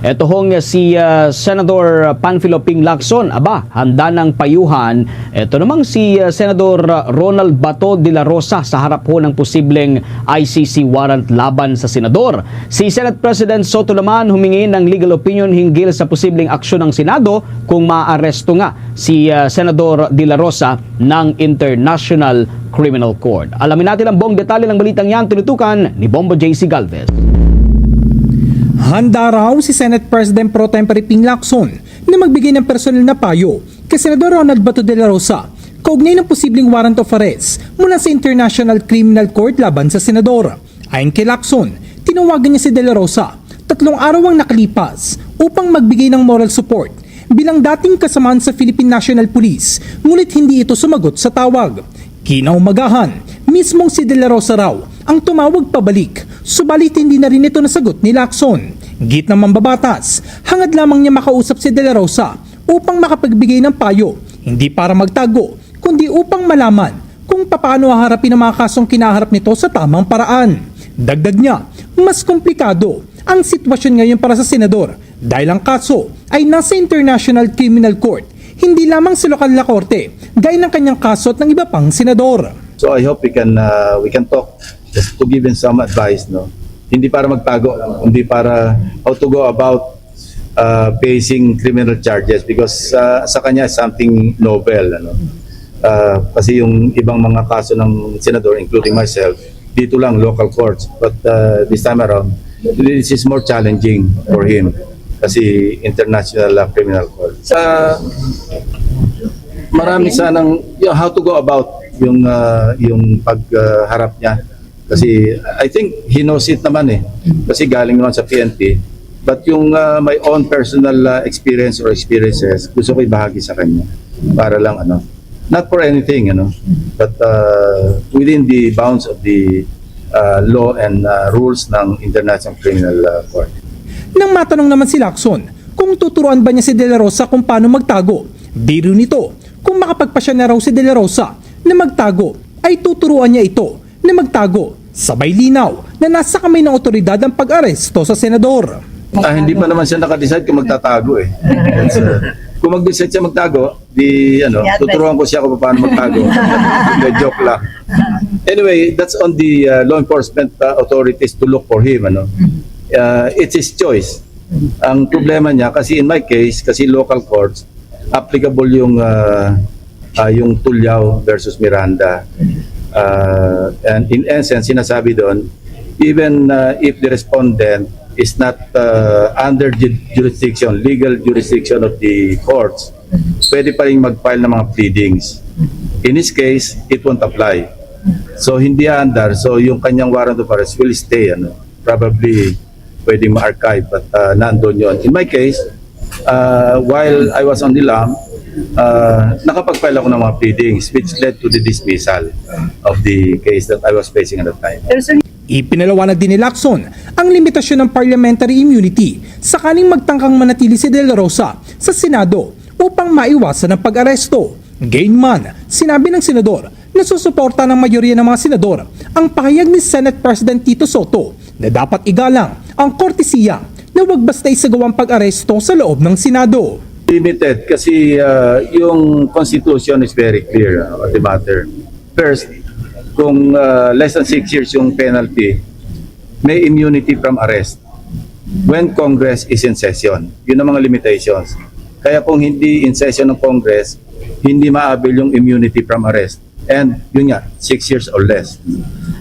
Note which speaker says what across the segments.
Speaker 1: Ito hong si uh, Senador Panfilo Ping Lacson. Aba, handa ng payuhan. Ito namang si uh, Senador Ronald Bato de la Rosa sa harap ho ng posibleng ICC warrant laban sa senador. Si Senate President Soto naman humingi ng legal opinion hinggil sa posibleng aksyon ng Senado kung maaresto nga si uh, Senador de la Rosa ng International Criminal Court. Alamin natin ang buong detalye ng balitang yan tinutukan ni Bombo JC Galvez.
Speaker 2: Handa raw si Senate President Pro Tempore Ping Lacson na magbigay ng personal na payo kay Senador Ronald Bato de la Rosa kaugnay ng posibleng warrant of arrest mula sa International Criminal Court laban sa senador. Ayon kay Lacson, tinawagan niya si de la Rosa tatlong araw ang nakalipas upang magbigay ng moral support bilang dating kasamaan sa Philippine National Police ngunit hindi ito sumagot sa tawag. Kinaumagahan, mismong si De La Rosa raw ang tumawag pabalik, subalit hindi na rin ito nasagot ni Lacson. Git ng mambabatas, hangad lamang niya makausap si De La Rosa upang makapagbigay ng payo, hindi para magtago, kundi upang malaman kung paano haharapin ang mga kasong kinaharap nito sa tamang paraan. Dagdag niya, mas komplikado ang sitwasyon ngayon para sa senador dahil ang kaso ay nasa International Criminal Court, hindi lamang sa lokal na korte, gaya ng kanyang kaso at ng iba pang senador.
Speaker 3: So I hope we can uh, we can talk just to give him some advice, no. Hindi para magtago, hindi para how to go about uh, facing criminal charges because uh, sa kanya something novel, ano. Uh, kasi yung ibang mga kaso ng senador, including myself, dito lang local courts. But uh, this time around, this is more challenging for him kasi international uh, criminal court. Sa marami sanang yung how to go about yung uh, yung pagharap niya kasi I think he knows it naman eh. Kasi galing naman sa PNP but yung uh, my own personal uh, experience or experiences gusto ko ibahagi sa kanya. Para lang ano not for anything ano but uh, within the bounds of the uh, law and uh, rules ng International Criminal uh, Court.
Speaker 2: Nang matanong naman si Lacson kung tuturuan ba niya si De La Rosa kung paano magtago, biro nito kung makapagpasya na raw si De La Rosa na magtago ay tuturuan niya ito na magtago sabay linaw na nasa kamay ng otoridad ang pag-aresto sa senador.
Speaker 3: Ah, hindi pa naman siya nakadecide kung magtatago eh. That's, uh, kung mag-decide siya magtago, di ano, tuturuan ko siya kung paano magtago. Hindi, joke lang. Anyway, that's on the uh, law enforcement uh, authorities to look for him. Ano? Uh, it's his choice. Ang problema niya, kasi in my case, kasi local courts, applicable yung uh, uh, yung Tulyao versus Miranda. Uh, and in essence, sinasabi doon, even uh, if the respondent is not uh, under ju- jurisdiction, legal jurisdiction of the courts, pwede pa rin mag-file ng mga pleadings. In this case, it won't apply. So hindi under, so yung kanyang warrant of arrest will stay, ano, probably pwede ma-archive, but uh, nandun yun. In my case, uh, while I was on the lam, uh, nakapag-file ako ng mga pleadings which led to the dismissal of the case that I was facing at the time.
Speaker 2: Ipinalawanag din ni Lacson ang limitasyon ng parliamentary immunity sakaling magtangkang manatili si De La Rosa sa Senado upang maiwasan ang pag-aresto. Gayunman, sinabi ng senador na susuporta ng mayorya ng mga senador ang pahayag ni Senate President Tito Soto na dapat igalang ang kortesiya na wag basta isagawang pag-aresto sa loob ng Senado.
Speaker 3: Limited kasi uh, yung constitution is very clear uh, the matter. First, kung uh, less than six years yung penalty, may immunity from arrest when Congress is in session. Yun ang mga limitations. Kaya kung hindi in session ng Congress, hindi maabil yung immunity from arrest. And yun nga, six years or less.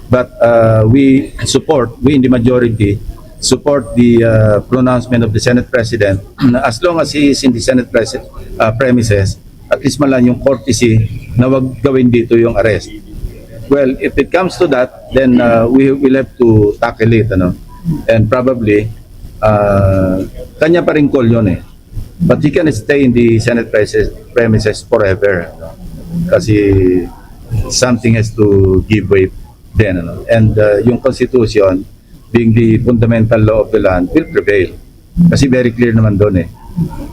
Speaker 3: But uh, we support, we in the majority, support the uh, pronouncement of the Senate President as long as he is in the Senate uh, premises, at least man lang yung courtesy na wag gawin dito yung arrest. Well, if it comes to that, then uh, we will have to tackle it, ano? And probably, uh, kanya pa rin call yun eh. But he can stay in the Senate premises forever. ano? Kasi something has to give way then. Ano? And uh, yung Constitution, being the fundamental law of the land, will prevail. Kasi very clear naman doon eh,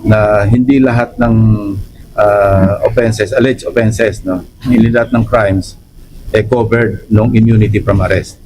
Speaker 3: na hindi lahat ng uh, offenses, alleged offenses, no? hindi lahat ng crimes, eh, covered ng immunity from arrest.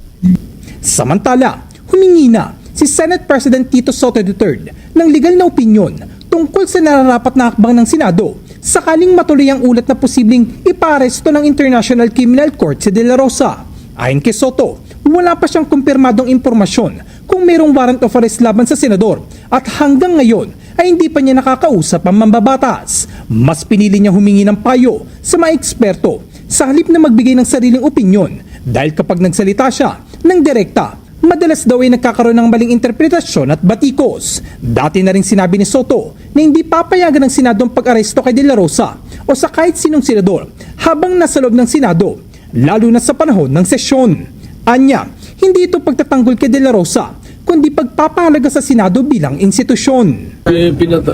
Speaker 2: Samantala, humingi na si Senate President Tito Soto III ng legal na opinyon tungkol sa nararapat na hakbang ng Senado sakaling matuloy ang ulat na posibleng iparesto ng International Criminal Court si De La Rosa. Ayon kay Soto, wala pa siyang kumpirmadong impormasyon kung mayroong warrant of arrest laban sa senador at hanggang ngayon ay hindi pa niya nakakausap ang mambabatas. Mas pinili niya humingi ng payo sa mga eksperto sa halip na magbigay ng sariling opinyon dahil kapag nagsalita siya ng direkta, madalas daw ay nagkakaroon ng maling interpretasyon at batikos. Dati na rin sinabi ni Soto na hindi papayagan ng Senado ang pag-aresto kay De La Rosa o sa kahit sinong senador habang nasa loob ng Senado, lalo na sa panahon ng sesyon. Anya, hindi ito pagtatanggol kay De La Rosa, kundi pagpapahalaga sa Senado bilang institusyon.
Speaker 4: Eh,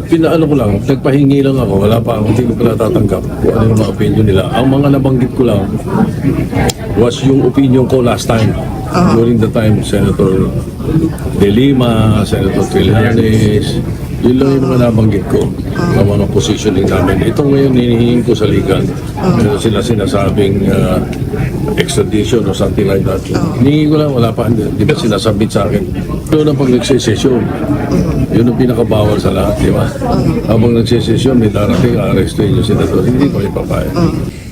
Speaker 4: pinaano ko lang, nagpahingi lang ako, wala pa hindi ko pa natatanggap kung ano yung mga opinion nila. Ang mga nabanggit ko lang was yung opinion ko last time, during the time Senator De Lima, Senator Trillanes, yun lang yung mga nabanggit ko na mga positioning namin. Ito ngayon hinihingin ko sa ligan. Meron sila sinasabing uh, extradition or something like that. Hinihingi ko lang, wala pa, di ba sinasabit sa akin. Doon ang pag nagsisesyon. Yun ang pinakabawal sa lahat, di ba? Habang nagsisesyon, may darating, arrestuin yung senador. Hindi ko ipapayag.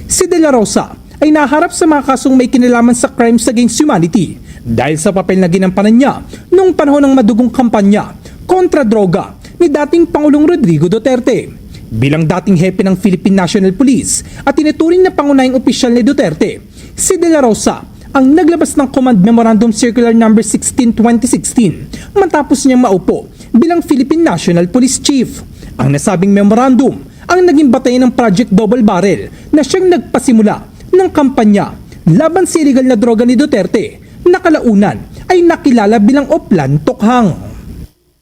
Speaker 2: Si De La Rosa ay naharap sa mga kasong may kinalaman sa crimes against humanity dahil sa papel na ginampanan niya noong panahon ng madugong kampanya kontra droga ni dating Pangulong Rodrigo Duterte. Bilang dating hepe ng Philippine National Police at tinuturing na pangunahing opisyal ni Duterte, si De La Rosa ang naglabas ng Command Memorandum Circular No. 16-2016 matapos niyang maupo bilang Philippine National Police Chief. Ang nasabing memorandum ang naging batayan ng Project Double Barrel na siyang nagpasimula ng kampanya laban sa illegal na droga ni Duterte na kalaunan ay nakilala bilang Oplan Tokhang.